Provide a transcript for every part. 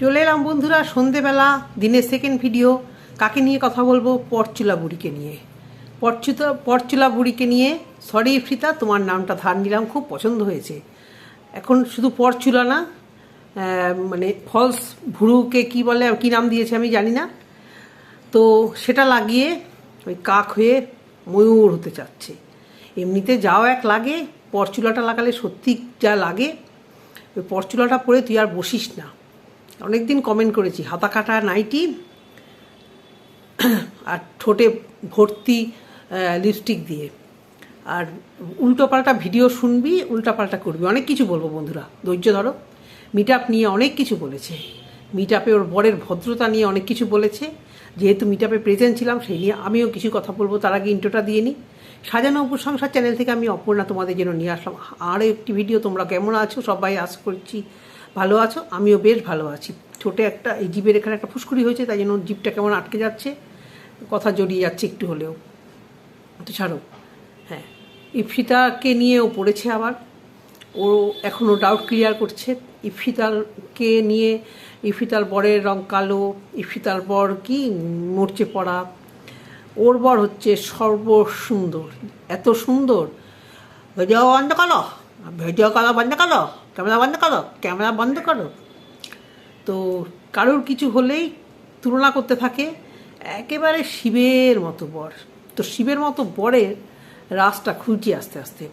চলে এলাম বন্ধুরা, সন্ধেবেলা, দিনের সেকেন্ড ভিডিও কাকে নিয়ে কথা বলব? পরচুলা বুড়িকে নিয়ে। পরচুতা পরচুলা বুড়িকে নিয়ে সরি ইফরিতা তোমার নামটা ধার নিলাম, খুব পছন্দ হয়েছে। এখন শুধু পরচুলা না মানে ফলস ভুরুকে কি বলে কি নাম দিয়েছে আমি জানি না। তো সেটা লাগিয়ে ওই কাক হয়ে ময়ূর হতে চাচ্ছে। এমনিতে যাও এক লাগে, পরচুলাটা লাগালে সত্যি যা লাগে। ওই পরচুলাটা পরে তুই আর বসিস না। অনেকদিন কমেন্ট করেছি। হাতা কাটা নাইটি আর ঠোঁটে ভর্তি লিপস্টিক দিয়ে। আর উল্টোপাল্টা ভিডিও শুনবি, উল্টাপাল্টা করবি। অনেক কিছু বলব বন্ধুরা। ধৈর্য ধরো। মিট নিয়ে অনেক কিছু বলেছে। মিট ওর বরের ভদ্রতা নিয়ে অনেক কিছু বলেছে। যেহেতু মিট প্রেজেন্ট ছিলাম, সেই নিয়ে আমিও কিছু কথা বলব। তার আগে ইন্টোটা দিয়ে নিই সাজানো উপসংসার চ্যানেল থেকে আমি অপর্ণা তোমাদের জন্য নিয়ে আসলাম। আরও একটি ভিডিও তোমরা কেমন আছো? সবাই আশ করছি ভালো আছো? আমিও বেশ ভালো আছি। ছোটে একটা, এই জিভের এখানে একটা ফুসকুড়ি হয়েছে, তাই জন্য জিভটা কেমন আটকে যাচ্ছে? কথা জড়িয়ে যাচ্ছে একটু হলেও। তো ছাড়ো। হ্যাঁ। ইফিতাকে নিয়ে ও পড়েছে আবার। ও এখনও ডাউট ক্লিয়ার করছে। ইফিতালকে নিয়ে ইফিতাল বরের রং কালো ইফিতাল বর কি মরচে পড়া। ওর বর হচ্ছে সর্বসুন্দর। এত সুন্দর। ভিডিও বন্ধ কালো ভিডিও কালো বন্ধ করো ক্যামেরা বন্ধ করো, ক্যামেরা বন্ধ করো। তো কারোর কিছু হলেই তুলনা করতে থাকে, একেবারে শিবের মতো বর। তো শিবের মতো বরের রাসটা খুঁজছে আস্তে আস্তে।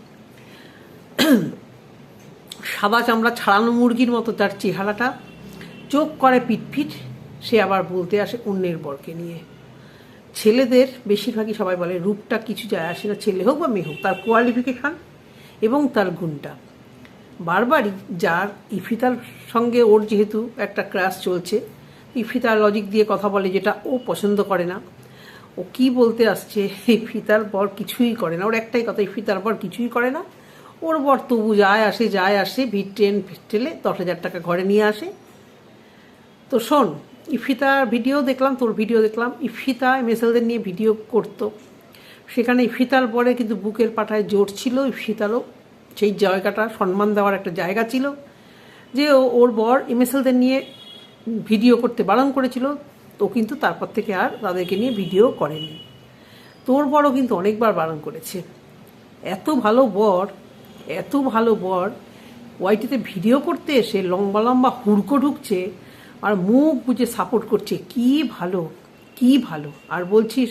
সাদা চামড়া ছাড়ানো মুরগির মতো তার চেহারাটা, চোখ করে পিটপিট, সে আবার বলতে আসে অন্যের বরকে নিয়ে। ছেলেদের বেশিরভাগই সবাই বলে, রূপটা কিছু যায় আসে না, ছেলে হোক বা মেয়ে হোক, তার কোয়ালিফিকেশান এবং তার গুণটা। বারবারই যার ইফিতার সঙ্গে ওর যেহেতু একটা ক্রাশ চলছে, ইফিতার লজিক দিয়ে কথা বলে যেটা ও পছন্দ করে না, ও কি বলতে আসছে, ইফিতার বর কিছুই করে না, ওর একটাই কথা, ইফিতার বর কিছুই করে না, ওর বর তবু যায় আসে যায় আসে, ভিড় ট্রেন ঠেলে দশ হাজার টাকা ঘরে নিয়ে আসে। তো শোন, ইফিতার ভিডিও দেখলাম, তোর ভিডিও দেখলাম ইফিতা এমএসএলদের নিয়ে ভিডিও করতো। সেখানে ইফিতার পরে কিন্তু বুকের পাঠায় জোর ছিল, ইফিতারও সেই জায়গাটা সম্মান দেওয়ার একটা জায়গা ছিল যে ওর বর এমএসএলদের নিয়ে ভিডিও করতে বারণ করেছিল। তো কিন্তু তারপর থেকে আর তাদেরকে নিয়ে ভিডিও করেনি। তোর বরও কিন্তু অনেকবার বারণ করেছে। এত ভালো বর, এত ভালো বর, ওয়াইটিতে ভিডিও করতে এসে লম্বা লম্বা হুড়কো ঢুকছে আর মুখ বুঝে সাপোর্ট করছে, কি ভালো কি ভালো। আর বলছিস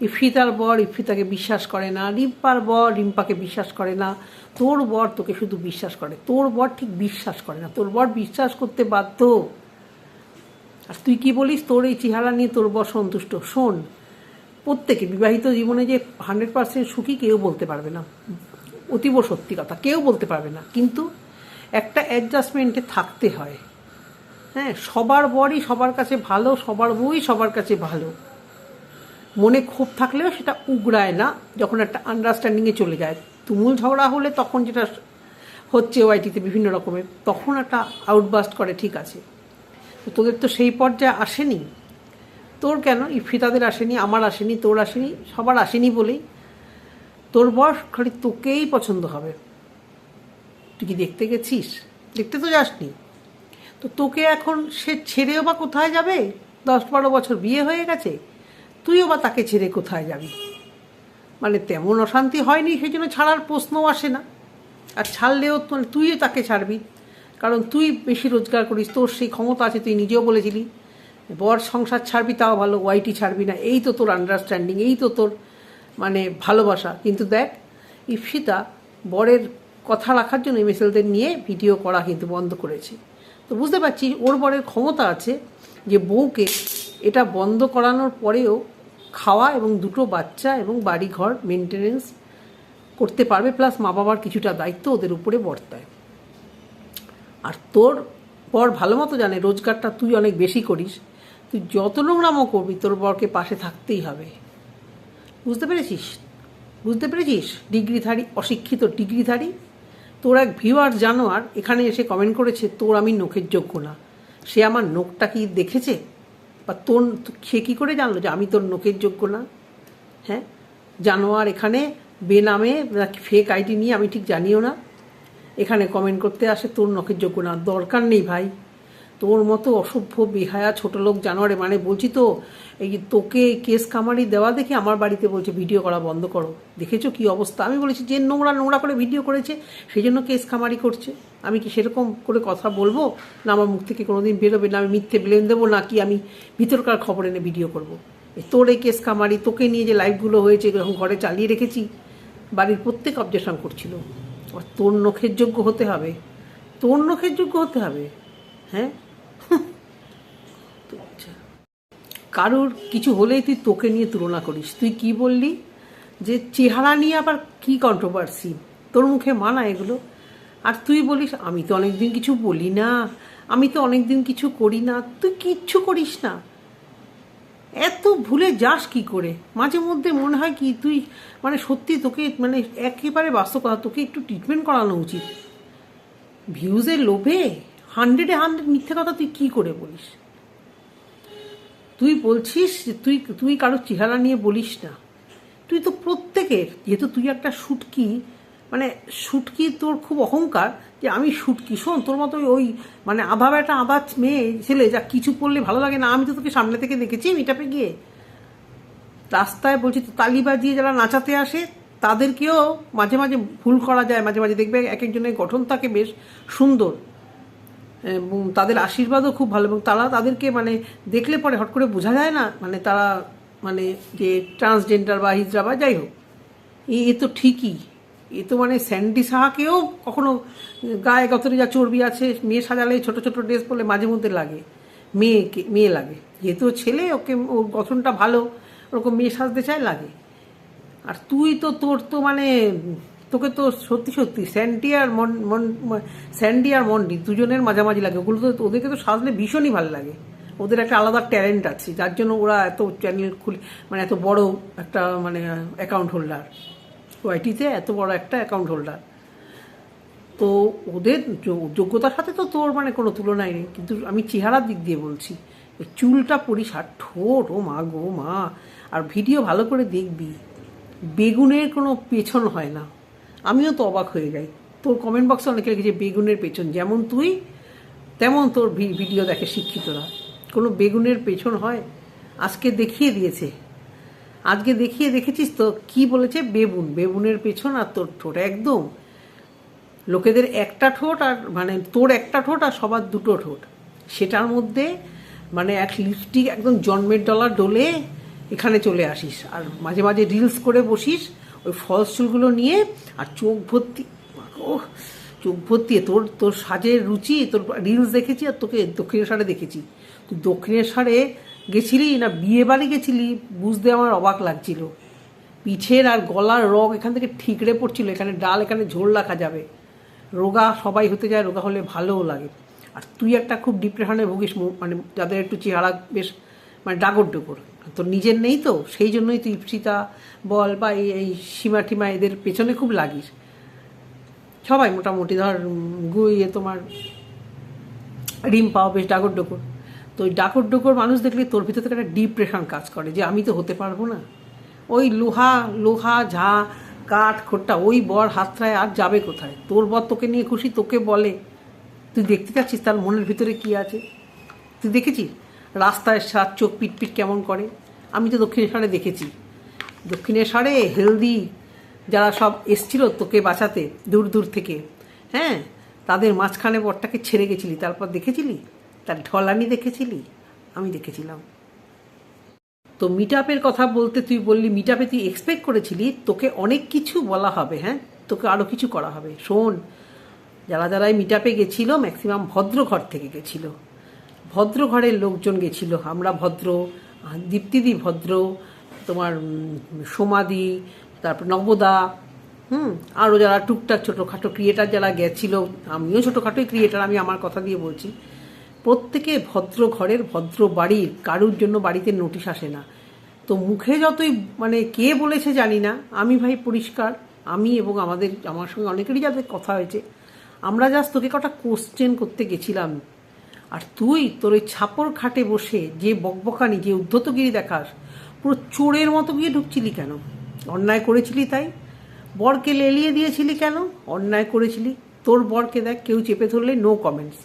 ইফিতার বর ইফিতাকে বিশ্বাস করে না, রিম্পার বর রিম্পাকে বিশ্বাস করে না। তোর বর তোকে শুধু বিশ্বাস করে। তোর বর ঠিক বিশ্বাস করে না। তোর বর বিশ্বাস করতে বাধ্য। আর তুই কি বলিস? তোর এই চেহারা নিয়ে তোর বর সন্তুষ্ট। শোন, প্রত্যেকে বিবাহিত জীবনে যে হান্ড্রেড পার্সেন্ট সুখী কেউ বলতে পারবে না। অতীব সত্যি কথা, কেউ বলতে পারবে না। কিন্তু একটা অ্যাডজাস্টমেন্টে থাকতে হয়। হ্যাঁ সবার বরই সবার কাছে ভালো, সবার বই সবার কাছে ভালো। মনে ক্ষোভ থাকলেও সেটা উগড়ায় না। যখন একটা আন্ডারস্ট্যান্ডিংয়ে চলে যায়, তুমুল ঝগড়া হলে তখন যেটা হচ্ছে ওয়াইটিতে বিভিন্ন রকমের, তখন একটা আউটবাস্ট করে, ঠিক আছে। তো তোদের তো সেই পর্যায়ে আসেনি। তোর কেন? ইফিতাদের আসেনি, আমার আসেনি, তোর আসেনি, সবার আসেনি বলেই। তোর বয়স খালি তোকেই পছন্দ হবে। তুই কি দেখতে গেছিস? দেখতে তো যাসনি। তো তোকে এখন সে ছেড়েও বা কোথায় যাবে? দশ বারো বছর বিয়ে হয়ে গেছে? তুইও বা তাকে ছেড়ে কোথায় যাবি? মানে তেমন অশান্তি হয়নি সেই জন্য ছাড়ার প্রশ্নও আসে না। আর ছাড়লেও মানে তুইও তাকে ছাড়বি। কারণ তুই বেশি রোজগার করিস, তোর সেই ক্ষমতা আছে, তুই নিজেও বলেছিলি। বর সংসার ছাড়বি, তাও ভালো, ওয়াইটি ছাড়বি না। এই তো তোর আন্ডারস্ট্যান্ডিং এই তো তোর মানে ভালোবাসা। কিন্তু দেখ ইপসিতা বরের কথা রাখার জন্য এমএসএলদের নিয়ে ভিডিও করা কিন্তু বন্ধ করেছে। তো বুঝতে পারছি ওর বরের ক্ষমতা আছে যে বউকে এটা বন্ধ করানোর পরেও খাওয়া এবং দুটো বাচ্চা এবং বাড়ি ঘর মেনটেনেন্স করতে পারবে প্লাস মা বাবার কিছুটা দায়িত্ব ওদের উপরে বর্তায়। আর তোর বর ভালো মতো জানে, রোজগারটা তুই অনেক বেশি করিস। তুই যত নোংরামো করবি, তোর বরকে পাশে থাকতেই হবে। বুঝতে পেরেছিস? বুঝতে পেরেছিস? ডিগ্রিধারী, অশিক্ষিত ডিগ্রিধারী? তোর এক ভিউয়ার জানোয়ার এখানে এসে কমেন্ট করেছে, তোর আমি নখের যোগ্য না। সে আমার নখটা কি দেখেছে? বা তোর সে কী করে জানলো যে আমি তোর নোকের যোগ্য না? হ্যাঁ? জানোয়ার এখানে বেনামে নাকি ফেক আইডি নিয়ে আমি ঠিক জানিও না। এখানে কমেন্ট করতে আসে, তোর নখের যোগ্য না। দরকার নেই ভাই। তোর মতো অসভ্য, বেহায়া, ছোট লোক জানোয়ারে। মানে বলছি তো, এই তোকে কেস কামারি দেওয়া দেখে আমার বাড়িতে বলছে, ভিডিও করা বন্ধ করো। দেখেছ কি অবস্থা? আমি বলেছি, যে নোংরা নোংরা করে ভিডিও করেছে সেই জন্য কেস কামারি করছে। আমি কি সেরকম করে কথা বলব? না, আমার মুখ থেকে কোনোদিন বেরোবে না, আমি মিথ্যে ব্লেম দেবো না কি আমি ভিতরকার খবর এনে ভিডিও করব? তোর এই কেস কামারি, তোকে নিয়ে যে লাইফগুলো হয়েছে, এরকম ঘরে চালিয়ে রেখেছি, বাড়ির প্রত্যেক অবজেকশন করছিল। আর তোর নখের যোগ্য হতে হবে। তোর নখের যোগ্য হতে হবে। হ্যাঁ? কারোর কিছু হলেই তুই তোকে নিয়ে তুলনা করিস। তুই কি বললি? যে চেহারা নিয়ে আবার কি কন্ট্রোভার্সি তোর মুখে মানা এগুলো? আর তুই বলিস, আমি তো অনেকদিন কিছু বলি না। আমি তো অনেকদিন কিছু করি না। তুই কিচ্ছু করিস না। এত ভুলে যাস কি করে? মাঝে মধ্যে মনে হয় কি, তুই মানে সত্যি তোকে মানে একেবারে বাস্তব কথা, তোকে একটু ট্রিটমেন্ট করানো উচিত। ভিউজের লোভে? হান্ড্রেডে হান্ড্রেড মিথ্যে কথা তুই কি করে বলিস? তুই বলছিস যে তুই তুই কারোর চেহারা নিয়ে বলিস না। তুই তো প্রত্যেকের, যেহেতু তুই একটা শুটকি মানে শুটকি তোর খুব অহংকার যে আমি শুটকি শোন, তোর মতো ওই মানে আধা বেটা আধা মেয়ে ছেলে যা কিছু পড়লে ভালো লাগে না, আমি তো তোকে সামনে থেকে দেখেছি মিটাপে গিয়ে। রাস্তায় বলছি, তো তালি বাজিয়ে যারা নাচাতে আসে, তাদেরকেও মাঝে মাঝে ভুল করা যায়। মাঝে মাঝে দেখবে এক একজনের গঠন থাকে বেশ সুন্দর। এবং তাদের আশীর্বাদও খুব ভালো এবং তারা তাদেরকে মানে দেখলে পরে হট করে বোঝা যায় না মানে তারা মানে যে ট্রান্সজেন্ডার বা হিজড়া বা যাই হোক, এ তো ঠিকই। এ তো মানে স্যান্ডি সাহাকেও কখনো গায়ে গতরে যা চর্বি আছে, মেয়ে সাজালে ছোট ছোট ড্রেস পরলে মাঝে মধ্যে লাগে, মেয়েকে, মেয়ে লাগে। যেহেতু ছেলে, ওকে, ওর গঠনটা ভালো, ওরকম মেয়ে সাজতে চায় লাগে। আর তুই তো তোর তো মানে তোকে তো সত্যি সত্যি স্যান্ডি আর মন মন স্যান্ডি আর মন্ডি দুজনের মাঝামাঝি লাগে। ওগুলো তো ওদেরকে তো সাজলে ভীষণই ভালো লাগে। ওদের একটা আলাদা ট্যালেন্ট আছে, যার জন্য ওরা এত চ্যানেল খুলে মানে এত বড় একটা মানে অ্যাকাউন্ট হোল্ডার ওয়াইটিতে এত বড় একটা অ্যাকাউন্ট হোল্ডার তো ওদের যোগ্যতার সাথে তো তোর মানে কোনো তুলনাই নেই। কিন্তু আমি চেহারার দিক দিয়ে বলছি, চুলটা পরিস আর ঠোঁট, ও মা গো, মা। আর ভিডিও ভালো করে দেখবি, বেগুনের কোনো পেছন হয় না। আমিও তো অবাক হয়ে যাই। তোর কমেন্ট বক্সে অনেকে লিখেছে, বেগুনের পেছন যেমন তুই, তেমন তোর ভিডিও দেখে শিক্ষিতরা। কোনো বেগুনের পেছন হয়? আজকে দেখিয়ে দিয়েছে। আজকে দেখিয়ে দেখেছিস তো, কি বলেছে? বেবুন, বেবুনের পেছন আর তোর ঠোঁট, একদম। লোকেদের একটা ঠোঁট আর মানে তোর একটা ঠোঁট আর সবার দুটো ঠোঁট। সেটার মধ্যে মানে এক লিপস্টিক একদম জন্মের ডলার ডলে এখানে চলে আসিস। আর মাঝে মাঝে রিলস করে বসিস ওই ফলস চুলগুলো নিয়ে আর চোখ ভর্তি ও চোখ ভর্তি, তোর তোর সাজের রুচি, তোর রিলস দেখেছি আর তোকে দক্ষিণেশ্বরে দেখেছি। তুই দক্ষিণেশ্বরে গেছিলি না বিয়ে বাড়ি গেছিলি বুঝতে আমার অবাক লাগছিল। পিঠের আর গলার রগ এখান থেকে ঠিকড়ে পড়ছিল, এখানে ডাল, এখানে ঝোল রাখা যাবে। রোগা সবাই হতে যায়, রোগা হলে ভালোও লাগে। আর তুই একটা খুব ডিপ্রেশনে ভুগিস মানে যাদের একটু চেহারা বেশ মানে ডাগর ডোগর। তোর নিজের নেই তো সেই জন্যই তুই ইপসিতা বল বা এই সীমা টিমা এদের পেছনে খুব লাগিস। সবাই মোটামুটি ধর উম, গু- ইয়ে তোমার রিম পাও বেশ ডাগর ডোকর তো ওই ডাকর ডোকর মানুষ দেখলে তোর ভিতর থেকে একটা ডিপ্রেশন কাজ করে যে আমি তো হতে পারব না। ওই লোহা লোহা ঝা কাঠ খোট্টা ওই বর হাতটায় আর যাবে কোথায়? তোর বর তোকে নিয়ে খুশি তোকে বলে। তুই দেখতে চাচ্ছিস তার মনের ভিতরে কি আছে? তুই দেখেছিস? রাস্তায় সাত চোখ পিটপিট কেমন করে? আমি তো দক্ষিণেশ্বরে দেখেছি। দক্ষিণেশ্বরে হেলদি যারা সব এসছিল তোকে বাঁচাতে দূর দূর থেকে। হ্যাঁ তাদের মাঝখানে বরটাকে ছেড়ে গেছিলি, তারপর দেখেছিলি? তার ঢলানি দেখেছিলি? আমি দেখেছিলাম। তো মিট কথা বলতে তুই বললি মিট তুই এক্সপেক্ট করেছিলি, তোকে অনেক কিছু বলা হবে হ্যাঁ? তোকে আরও কিছু করা হবে। শোন, যারা যারা মিট আপে গেছিল ম্যাক্সিমাম ভদ্র ঘর থেকে গেছিল। ভদ্র ঘরের লোকজন গেছিল। আমরা ভদ্র, দীপ্তিদি ভদ্র, তোমার সোমাদি, তারপর নবদা হুম আরও যারা টুকটাক ছোটোখাটো ক্রিয়েটার যারা গেছিল, আমিও ছোটোখাটোই ক্রিয়েটার আমি আমার কথা দিয়ে বলছি। প্রত্যেকে ভদ্র ঘরের ভদ্র বাড়ির কারুর জন্য বাড়িতে নোটিশ আসে না। তো মুখে যতই মানে কে বলেছে জানি না। আমি ভাই পরিষ্কার, আমি এবং আমাদের, আমার সঙ্গে অনেকেরই যাদের কথা হয়েছে। আমরা জাস্ট তোকে কটা কোশ্চেন করতে গেছিলাম। আর তুই তোর ওই ছাপর খাটে বসে যে বকবকানি, যে উদ্ধতগিরি দেখাস, পুরো চোরের মতো গিয়ে ঢুকছিলি কেন? অন্যায় করেছিলি তাই? বরকে লেলিয়ে দিয়েছিলি কেন? অন্যায় করেছিলি। তোর বরকে দেখ, কেউ চেপে ধরলে নো কমেন্টস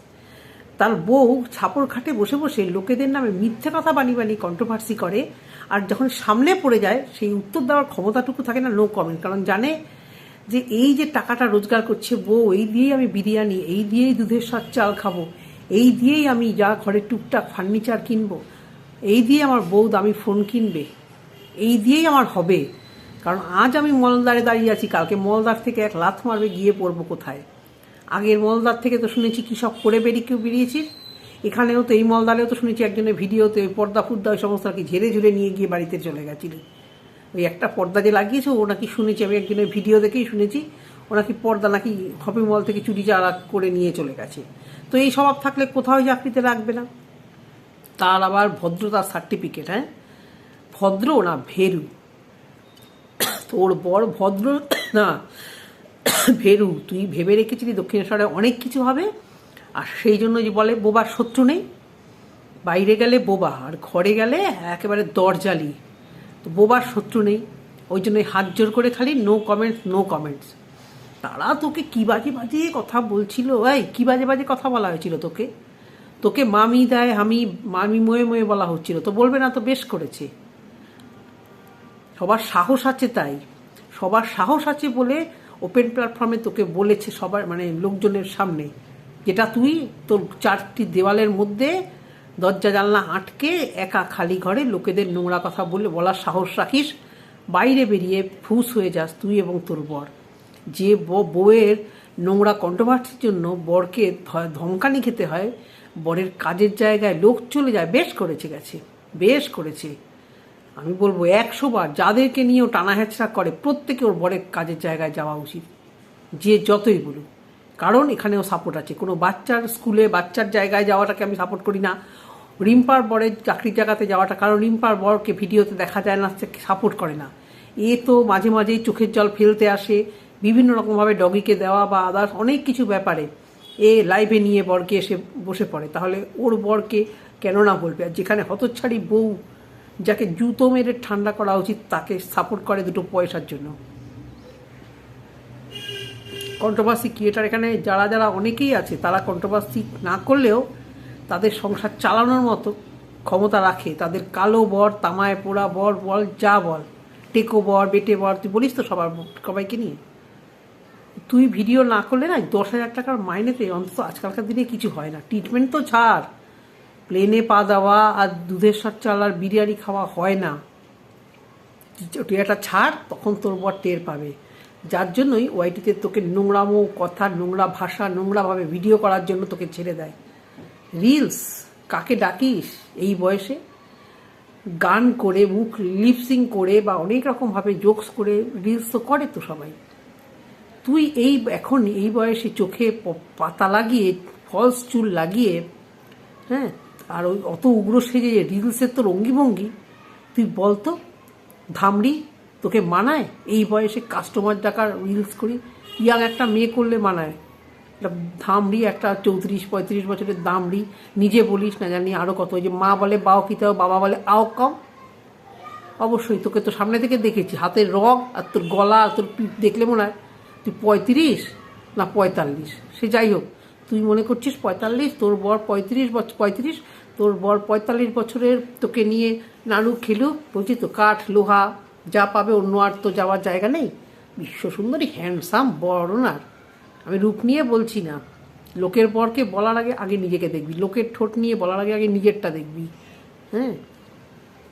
তার বউ ছাপর খাটে বসে বসে লোকেদের নামে মিথ্যে কথা বানিয়ে বানিয়ে কন্ট্রোভার্সি করে, আর যখন সামনে পড়ে যায়, সেই উত্তর দেওয়ার ক্ষমতাটুকু থাকে না নো কমেন্ট কারণ জানে যে এই যে টাকাটা রোজগার করছে বউ, এই দিয়েই আমি বিরিয়ানি, এই দিয়েই দুধের সার চাল খাব। এই দিয়েই আমি যা ঘরে টুকটাক ফার্নিচার কিনবো, এই দিয়ে আমার বউ দামি ফোন কিনবে, এই দিয়েই আমার হবে। কারণ আজ আমি মলদারে দাঁড়িয়ে আছি, কালকে মলদার থেকে এক লাথ মারবে, গিয়ে পড়ব কোথায়? আগের মলদার থেকে তো শুনেছি কি সব করে বেরিয়ে কেউ বেরিয়েছিস? এখানেও তো, এই মলদারেও তো শুনেছি একজনের ভিডিওতে ওই পর্দা ফুর্দা ওই সমস্ত আর কি ঝেড়ে ঝুড়ে নিয়ে গিয়ে বাড়িতে চলে গেছিল। ওই একটা পর্দা যে লাগিয়েছে, ও নাকি শুনেছি, আমি একজনের ভিডিও দেখেই শুনেছি, ও নাকি পর্দা নাকি শপিং মল থেকে চুরি চারা করে নিয়ে চলে গেছে। তো এই স্বভাব থাকলে কোথাও চাকরিতে রাখবে না। তার আবার ভদ্রতার সার্টিফিকেট হ্যাঁ? ভদ্র না ভেরু। তোর বড় ভদ্র, না, ভেরু। তুই ভেবে রেখেছিলি দক্ষিণেশ্বরে অনেক কিছু হবে, আর সেই জন্য যে বলে বোবার শত্রু নেই। বাইরে গেলে বোবা, আর ঘরে গেলে একেবারে দরজালি। তো বোবার শত্রু নেই। ওই জন্যই হাত জোর করে খালি নো কমেন্টস নো কমেন্টস তারা তোকে কি বাজে বাজে কথা বলছিল? এই, কি বাজে বাজে কথা বলা হয়েছিল তোকে? তোকে মামি দেয়, আমি মামি ময়ে ময়ে বলা হচ্ছিল। তো বলবে না তো বেশ করেছে। সবার সাহস আছে তাই। সবার সাহস আছে বলে ওপেন প্ল্যাটফর্মে তোকে বলেছে সবার মানে লোকজনের সামনে। যেটা তুই তোর চারটি দেওয়ালের মধ্যে দরজা জানলা আটকে একা খালি ঘরে লোকেদের নোংরা কথা বলে বলার সাহস রাখিস। বাইরে বেরিয়ে ফুস হয়ে যাস তুই এবং তোর বর। যে বউয়ের নোংরা কন্ট্রোভার্সির জন্য বরকে ধমকানি খেতে হয়, বরের কাজের জায়গায় লোক চলে যায়, বেশ করেছে গেছে, বেশ করেছে। আমি বলব একশো বার, যাদেরকে নিয়েও টানা হেঁচড়া করে, প্রত্যেকে ওর বরের কাজের জায়গায় যাওয়া উচিত। যে যতই বলুক। কারণ এখানেও সাপোর্ট আছে। কোনো বাচ্চার স্কুলে বাচ্চার জায়গায় যাওয়াটাকে আমি সাপোর্ট করি না। রিম্পার বরের চাকরির জায়গাতে যাওয়াটা, কারণ রিম্পার বরকে ভিডিওতে দেখা যায় না সাপোর্ট করে না। এ তো মাঝে মাঝেই চোখের জল ফেলতে আসে। বিভিন্ন রকমভাবে ডগিকে দেওয়া বা আদার্স অনেক কিছু ব্যাপারে এ লাইভে নিয়ে বরকে এসে বসে পড়ে। তাহলে ওর বরকে কেন না বলবে? আর যেখানে হতচ্ছাড়ি বউ যাকে জুতো মেরে ঠান্ডা করা উচিত, তাকে সাপোর্ট করে দুটো পয়সার জন্য। কন্ট্রোভার্সি ক্রিয়েটার এখানে যারা যারা অনেকেই আছে, তারা কন্ট্রোভার্সি না করলেও তাদের সংসার চালানোর মতো ক্ষমতা রাখে। তাদের কালো বর, তামায় পোড়া বর বল, যা বল। টেকো বর, বেটে বর, তুই বলিস তো সবার, সবাইকে নিয়ে? তুই ভিডিও না করলে না দশ হাজার টাকার মাইনেতে অন্তত আজকালকার দিনে কিছু হয় না। ট্রিটমেন্ট তো ছাড়। প্লেনে পা দেওয়া আর দুধের সার চাল আর বিরিয়ানি খাওয়া হয় না। তুই একটা ছাড়, তখন তোর বর টের পাবে। যার জন্যই ওয়াইটিতে তোকে নোংরামো কথা, নোংরা ভাষা নোংরাভাবে ভিডিও করার জন্য তোকে ছেড়ে দেয়। রিলস কাকে ডাকিস এই বয়সে? গান করে, মুখ লিপসিং করে বা অনেক রকমভাবে জোকস করে রিলস তো করে তো সবাই। তুই এই, এখন এই বয়সে চোখে পাতা লাগিয়ে, ফলস চুল লাগিয়ে হ্যাঁ আর ওই অত উগ্র সেজে রিলসের তোর অঙ্গিভঙ্গি তুই বলতো, ধামড়ি তোকে মানায়? এই বয়সে কাস্টমার ডাকার রিলস করি ইয়াং একটা মেয়ে করলে মানায়। একটা ধামড়ি, একটা চৌত্রিশ, পঁয়ত্রিশ বছরের দামড়ি নিজে বলিস না জানি আরও কত যে মা বলে, বাও কিতে বাবা বলে, আও কম। অবশ্যই তোকে তো সামনে থেকে দেখেছি, হাতের রগ আর তোর গলা আর তোর পিঠ দেখলে মনে হয় তুই পঁয়ত্রিশ না পঁয়তাল্লিশ? সে যাই হোক, তুই মনে করছিস পঁয়তাল্লিশ, তোর বর পঁয়ত্রিশ বছর পঁয়ত্রিশ, তোর বর পঁয়তাল্লিশ বছরের তোকে নিয়ে নাড়ু খেলু, বলছি তো কাঠ, লোহা যা পাবে, অন্য আর তো যাওয়ার জায়গা নেই। বিশ্ব সুন্দরী হ্যান্ডসাম ওনার আমি রূপ নিয়ে বলছি না। লোকের বরকে বলার আগে আগে নিজেকে দেখবি। লোকের ঠোঁট নিয়ে বলার আগে আগে নিজেরটা দেখবি। হ্যাঁ?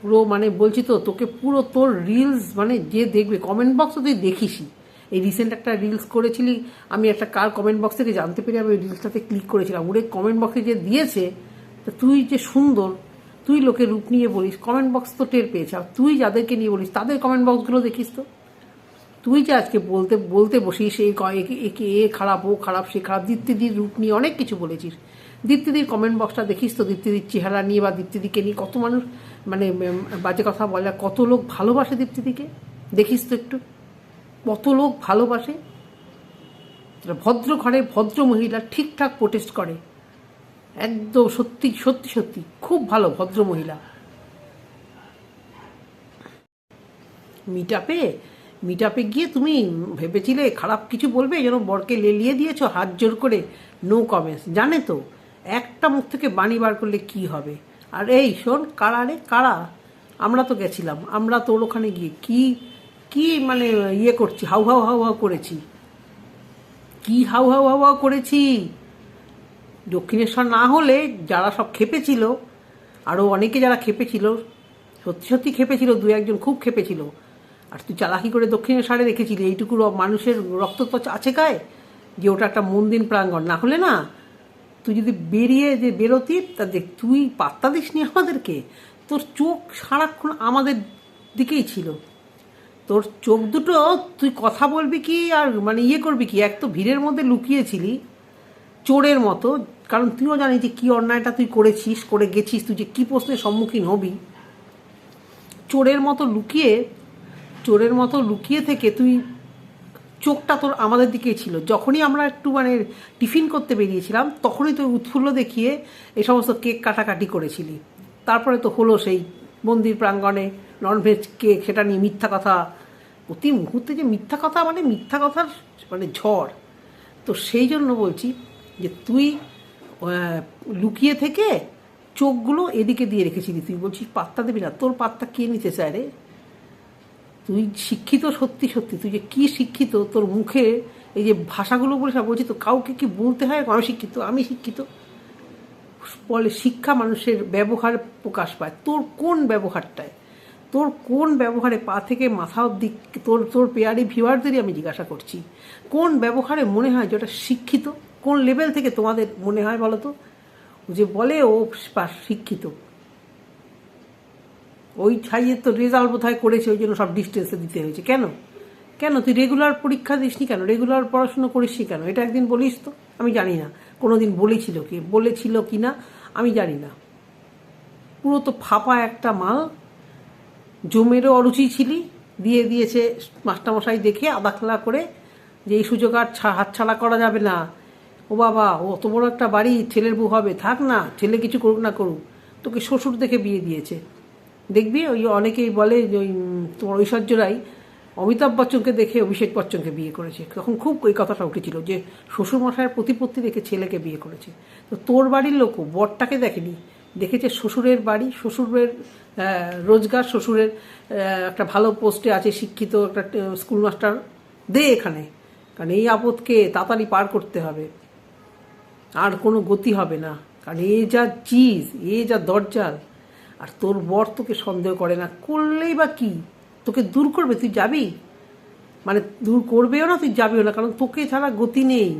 পুরো মানে বলছি তো, তোকে পুরো তোর রিলস মানে যে দেখবে কমেন্ট বক্স তুই দেখিসই। এই রিসেন্ট একটা রিলস করেছিলি, আমি একটা কার কমেন্ট বক্স থেকে জানতে পেরে আমি ওই রিলসটাতে ক্লিক করেছিলাম। ওরে কমেন্ট বক্সে যে দিয়েছে, তা তুই যে সুন্দর, তুই লোকের রূপ নিয়ে বলিস কমেন্ট বক্স তো টের পেয়েছে। আর তুই যাদেরকে নিয়ে বলিস, তাদের কমেন্ট বক্সগুলো দেখিস তো। তুই যে আজকে বলতে বলতে বসিস, এই একে এ খারাপ, ও খারাপ, সে খারাপ, দীপ্তিদির রূপ নিয়ে অনেক কিছু বলেছিস। দীপ্তিদির কমেন্ট বক্সটা দেখিস তো, দীপ্তিদির চেহারা নিয়ে বা দীপ্তিদিকে নিয়ে কত মানুষ মানে বাজে কথা বলে, কত লোক ভালোবাসে দীপ্তিদিকে? দেখিস তো একটু। কত লোক ভালোবাসে? ভদ্র ঘরে ভদ্র মহিলা ঠিকঠাক প্রোটেস্ট করে। একদম সত্যি সত্যি সত্যি, খুব ভালো ভদ্র মহিলা। মিটাপে মিটাপে গিয়ে তুমি ভেবেছিলে খারাপ কিছু বলবে? যেন বরকে লেলিয়ে দিয়েছ হাত জোর করে? নো কমেন্টস জানে তো, একটা মুখ থেকে বাণী বার করলে কি হবে? আর এই শোন, কারা রে? কারা? আমরা তো গেছিলাম। আমরা তোর ওখানে গিয়ে কি কি মানে ইয়ে করছি? হাউ হাউ হাউ হাউ করেছি। কি হাউ হাউ হাউ হাউ করেছি? দক্ষিণেশ্বর না হলে যারা সব খেপেছিল আরও অনেকে যারা খেপেছিল, সত্যি সত্যি খেপেছিল, দু একজন খুব খেপেছিল। আর তুই চালাকি করে দক্ষিণেশ্বরে রেখেছিলি, এইটুকু মানুষের রক্ত তো আছে কায় যে ওটা একটা মন্দির প্রাঙ্গণ। না হলে না, তুই যদি বেরিয়ে যে বেরোতি, তা দেখ, তুই পাত্তা দিসনি আমাদেরকে। তোর চোখ সারাক্ষণ আমাদের দিকেই ছিল। তোর চোখ দুটো, তুই কথা বলবি কি আর মানে ইয়ে করবি কি? এক তো ভিড়ের মধ্যে লুকিয়েছিলি, চোরের মতো। কারণ তুইও জানিস যে কী অন্যায়টা তুই করেছিস, করে গেছিস, তুই যে কী প্রশ্নের সম্মুখীন হবি। চোরের মতো লুকিয়ে, চোরের মতো লুকিয়ে থেকে তুই চোখটা তোর আমাদের দিকেই ছিল। যখনই আমরা একটু মানে টিফিন করতে বেরিয়েছিলাম, তখনই তুই উৎফুল্ল দেখিয়ে এই সমস্ত কেক কাটাকাটি করেছিলি। তারপরে তো হলো সেই মন্দির প্রাঙ্গণে ননভেজ কেক, সেটা নিয়ে মিথ্যা কথা প্রতি মুহূর্তে যে মিথ্যা কথা মানে মিথ্যা কথার মানে ঝড়। তো সেই জন্য বলছি যে তুই লুকিয়ে থেকে চোখগুলো এদিকে দিয়ে রেখেছিলি। তুই বলছিস, পাত্তা দিবি না। তোর পাত্তা কে নিতে চায় রে? তুই শিক্ষিত সত্যি সত্যি। তুই যে কি শিক্ষিত, তোর মুখে এই যে ভাষাগুলো বলে সব বলছি, তো কাউকে কি বলতে হয়? আমি শিক্ষিত আমি শিক্ষিত। বলে শিক্ষা মানুষের ব্যবহার প্রকাশ পায়। তোর কোন ব্যবহারটায়? তোর কোন ব্যবহারে পা থেকে মাথা অব্দি তোর তোর পেয়ারি ভিউয়ারদেরই আমি জিজ্ঞাসা করছি, কোন ব্যবহারে মনে হয় যে ওটা শিক্ষিত? কোন লেভেল থেকে তোমাদের মনে হয় বলো তো? যে বলে ও শিক্ষিত। ওই ছাইয়ের তো রেজাল্ট বোধহয় করেছে, ওই জন্য সব ডিস্টেন্সে দিতে হয়েছে। কেন? কেন? তুই রেগুলার পরীক্ষা দিসনি কেন? রেগুলার পড়াশুনো করিসনি কেন? এটা একদিন বলিস তো? আমি জানি না। কোনো দিন বলেছিল কি? বলেছিল কি না? আমি জানি না। পুরো তো ফাঁপা একটা মাল। জমেরও অরুচি ছিলি দিয়ে দিয়েছে মাস্টারমশাই দেখে আদা খেলা করে যে এই সুযোগ আর হাতছাড়া করা যাবে না। ও বাবা অত বড় একটা বাড়ি, ছেলের বউ হবে, থাক না, ছেলে কিছু করুক না করুক, তোকে শ্বশুর দেখে বিয়ে দিয়েছে। দেখবি, ওই অনেকেই বলে যে ওই তোমার ঐশ্বর্য রায় অমিতাভ বচ্চনকে দেখে অভিষেক বচ্চনকে বিয়ে করেছে। তখন খুব ওই কথাটা উঠেছিল যে শ্বশুরমশাইয়ের প্রতিপত্তি দেখে ছেলেকে বিয়ে করেছে। তো তোর বাড়ির লোকও বরটাকে দেখেনি দেখেছে শ্বশুরের বাড়ি, শ্বশুরের রোজগার, শ্বশুরের একটা ভালো পোস্টে আছে শিক্ষিত একটা স্কুল মাস্টার দে এখানে, কারণ এই আপদকে তাড়াতাড়ি পার করতে হবে। আর কোনো গতি হবে না, কারণ এ যা চিজ, এ যা দরজাল, আর তোর বর তোকে সন্দেহ করে না। করলেই বা কি? তোকে দূর করবে, তুই যাবি? মানে দূর করবেও না, তুই যাবিও না, কারণ তোকে ছাড়া গতি নেই।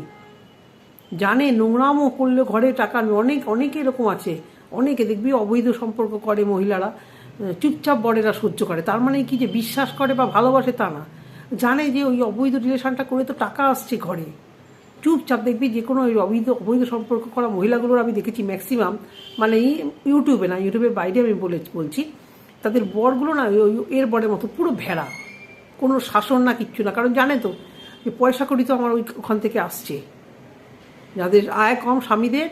জানে নোংরামও করলে ঘরে টাকা। অনেক, অনেকে এরকম আছে। অনেকে দেখবি অবৈধ সম্পর্ক করে মহিলারা, চুপচাপ বড়েরা সহ্য করে। তার মানে কি যে বিশ্বাস করে বা ভালোবাসে তা না। জানে যে ওই অবৈধ রিলেশনটা করে তো টাকা আসছে ঘরে। চুপচাপ দেখবি যে কোনো ওই অবৈধ অবৈধ সম্পর্ক করা মহিলাগুলোর আমি দেখেছি ম্যাক্সিমাম মানে ইউটিউবে না ইউটিউবের বাইরে আমি বলে, বলছি, তাদের বরগুলো না ওই এর বরের মতো পুরো ভেড়া। কোনো শাসন না, কিচ্ছু না। কারণ জানে তো যে পয়সা করি তো আমার ওই, ওখান থেকে আসছে। যাদের আয় কম স্বামীদের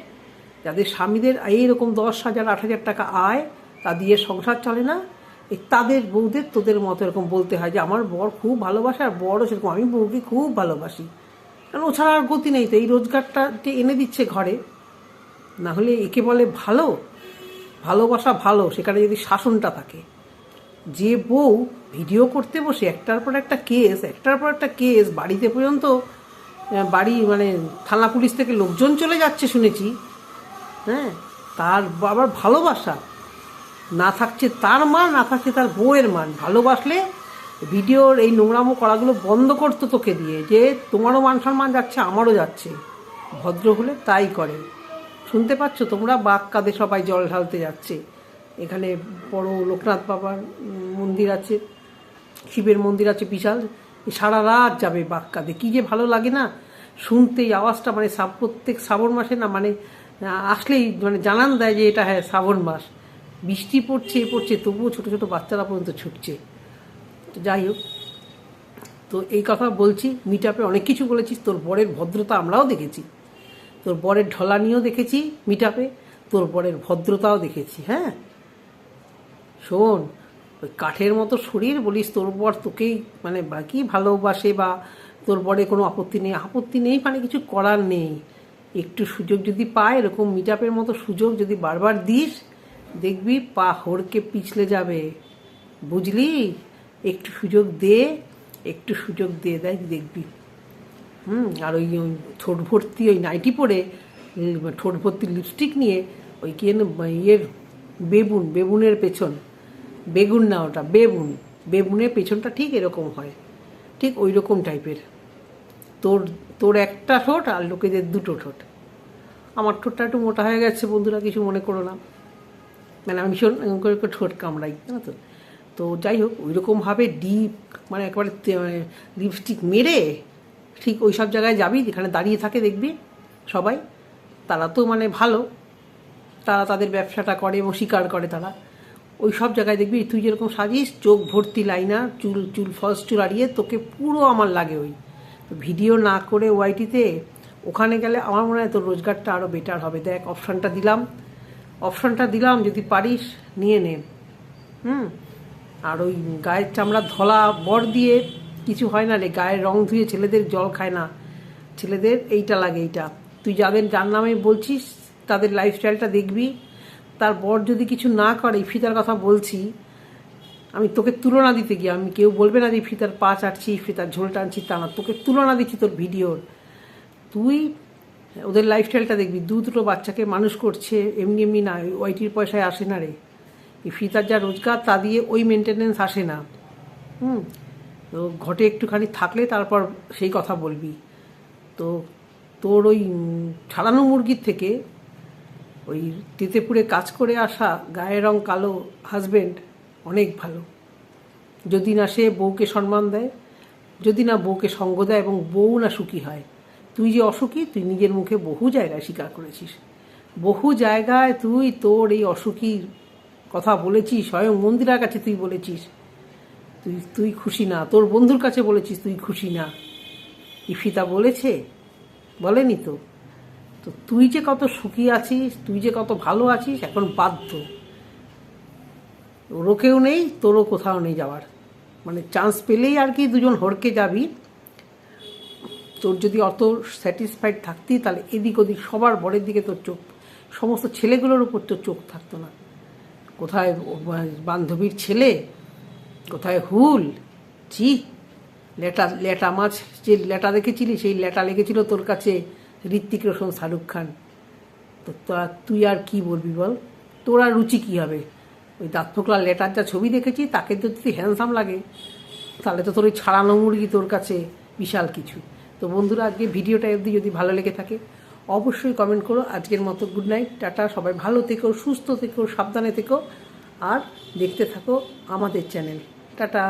যাদের স্বামীদের এইরকম দশ হাজার, আট হাজার টাকা আয়, তা দিয়ে সংসার চলে না এই তাদের বউদের তোদের মতো এরকম বলতে হয় যে, আমার বর খুব ভালোবাসে আর বড়ও সেরকম, আমি বউকে খুব ভালোবাসি। কারণ ও ছাড়া আর গতি নেই, তো এই রোজগারটা যে এনে দিচ্ছে ঘরে? না হলে একে বলে ভালো, ভালোবাসা ভালো, সেখানে যদি শাসনটা থাকে। যে বউ ভিডিও করতে বসে, একটার পর একটা কেস, একটার পর একটা কেস, বাড়িতে পর্যন্ত বাড়ি মানে থানা পুলিশ থেকে লোকজন চলে যাচ্ছে শুনেছি হ্যাঁ? তার আবার ভালোবাসা। না থাকছে তার মান না থাকছে তার বউয়ের মান ভালোবাসলে ভিডিওর এই নোংরামো করাগুলো বন্ধ করতো তোকে দিয়ে, যে তোমারও মান সম্মান যাচ্ছে, আমারও যাচ্ছে। ভদ্র হলে তাই করে। শুনতে পাচ্ছ তোমরা? বাঘ কাঁধে সবাই জল ঢালতে যাচ্ছে। এখানে বড় লোকনাথ বাবার মন্দির আছে, শিবের মন্দির আছে বিশাল। সারা রাত যাবে কাঁধে। কী যে ভালো লাগে না? শুনতে এই আওয়াজটা মানে প্রত্যেক শ্রাবণ মাসে না মানে আসলেই মানে জানান দেয় যে এটা হ্যাঁ শ্রাবণ মাস। বৃষ্টি পড়ছে পড়ছে, তবুও ছোটো ছোটো বাচ্চারা পর্যন্ত ছুটছে। তো যাই হোক, তো এই কথা বলছি মিট আপে অনেক কিছু বলেছিস তোর বরের ভদ্রতা আমরাও দেখেছি। তোর বরের ঢলানিও দেখেছি মিট আপে তোর বরের ভদ্রতাও দেখেছি হ্যাঁ? শোন, ওই কাঠের মতো শরীর বলিস, তোর বর তোকেই মানে বাকি ভালোবাসে বা তোর বরে কোনো আপত্তি নেই আপত্তি নেই মানে কিছু করার নেই। একটু সুযোগ যদি পায়, এরকম মিট মতো সুযোগ যদি বারবার দিস, দেখবি পা হড়কে পিছলে যাবে। বুঝলি? একটু সুযোগ দে, একটু সুযোগ দে, দেখ, দেখবি। হুম, আর ওই ওই ঠোঁট ভর্তি, ওই নাইটি পরে ঠোঁট ভর্তি লিপস্টিক নিয়ে ওই কি ইয়ের বেবুন, বেবুনের পেছন। বেগুন না ওটা, বেবুন। বেবুনের পেছনটা ঠিক এরকম হয়। ঠিক ওই রকম টাইপের তোর তোর একটা ঠোঁট আর লোকেদের দুটো ঠোঁট। আমার ঠোঁটটা একটু মোটা হয়ে গেছে বন্ধুরা, কিছু মনে করো না। মানে আমি ভীষণ করে ঠোঁট কামড়াই, জানো তো? তো যাই হোক ওই রকমভাবে ডিপ মানে একবারে লিপস্টিক মেরে ঠিক ওই সব জায়গায় যাবি, যেখানে দাঁড়িয়ে থাকে দেখবি সবাই। তারা তো মানে ভালো। তারা তাদের ব্যবসাটা করে এবং স্বীকার করে তারা। ওই সব জায়গায় দেখবি তুই যেরকম সাজিস, চোখ ভর্তি লাইনা চুল চুল ফলস চুল আড়িয়ে তোকে পুরো আমার লাগে ওই। ভিডিও না করে ওয়াইটিতে, ওখানে গেলে আমার মনে হয় তোর রোজগারটা আরও বেটার হবে। দেখ অপশানটা দিলাম। অপশানটা দিলাম, যদি পারিস, নিয়ে নে। হুম? আর ওই গায়ের চামড়া, ধলা, বর দিয়ে কিছু হয় না রে গায়ের রং ধুয়ে ছেলেদের জল খায় না। ছেলেদের এইটা লাগে, এইটা। তুই যাদের যার নামে বলছিস, তাদের লাইফস্টাইলটা দেখবি। তার বর যদি কিছু না করে ফিতার কথা বলছি আমি তোকে তুলনা দিতে গিয়ে আমি কেউ বলবে না যে ফিতার পা চাটছি ফিতার ঝোল টানছি তা না, তোকে তুলনা দিচ্ছি তোর ভিডিওর। তুই ওদের লাইফস্টাইলটা দেখবি, দু দুটো বাচ্চাকে মানুষ করছে, এমনি এমনি না, ওই ওয়াইটির পয়সায় আসে না রে। এই ফিতার যা রোজগার, তা দিয়ে ওই মেনটেনেন্স আসে না। হুম? তো ঘটে একটুখানি থাকলে তারপর সেই কথা বলবি। তো তোর ওই ছাড়ানো মুরগির থেকে ওই তেতেপুরে কাজ করে আসা গায়ের রং কালো হাজবেন্ড অনেক ভালো। যদি না সে বউকে সম্মান দেয়, যদি না বউকে সঙ্গ দেয় এবং বউ না সুখী হয়, তুই যে অসুখী, তুই নিজের মুখে বহু জায়গায় স্বীকার করেছিস। বহু জায়গায় তুই তোর এই অসুখীর কথা বলেছিস, স্বয়ং মন্দিরার কাছে তুই বলেছিস। তুই তুই খুশি না, তোর বন্ধুর কাছে বলেছিস তুই খুশি না। ইফিতা বলেছে? বলেনি তো? তো তুই যে কত সুখী আছিস, তুই যে কত ভালো আছিস, এখন বাধ্য। কেউ নেই, তোরও কোথাও নেই যাওয়ার। মানে চান্স পেলেই আর কি দুজন হড়কে যাবি। তোর যদি অত স্যাটিসফাইড থাকতি, তাহলে এদিক ওদিক সবার বরের দিকে তোর চোখ, সমস্ত ছেলেগুলোর উপর তোর চোখ থাকতো না। কোথায় বান্ধবীর ছেলে? কোথায় হুল? চি লেটা লেটা মাছ, যে লেটা দেখেছিলি, সেই লেটা লেগেছিল তোর কাছে, ঋত্বিক রোশন, শাহরুখ খান। তো, তুই আর কি বলবি বল? তোর আর রুচি কী হবে? ওই দাঁত ফোকলা লেটার যা ছবি দেখেছি, তাকে তো যদি হ্যান্ডসাম লাগে, তাহলে তো তোর ওই ছাড়ানো মুরগি তোর কাছে বিশাল কিছু। তো বন্ধুরা, আজকে ভিডিওটা অবধি যদি ভালো লেগে থাকে, অবশ্যই কমেন্ট করো। আজকের মতো গুড নাইট টাটা, সবাই ভালো থেকো, সুস্থ থেকো, সাবধানে থেকো, আর দেখতে থাকো আমাদের চ্যানেল টাটা।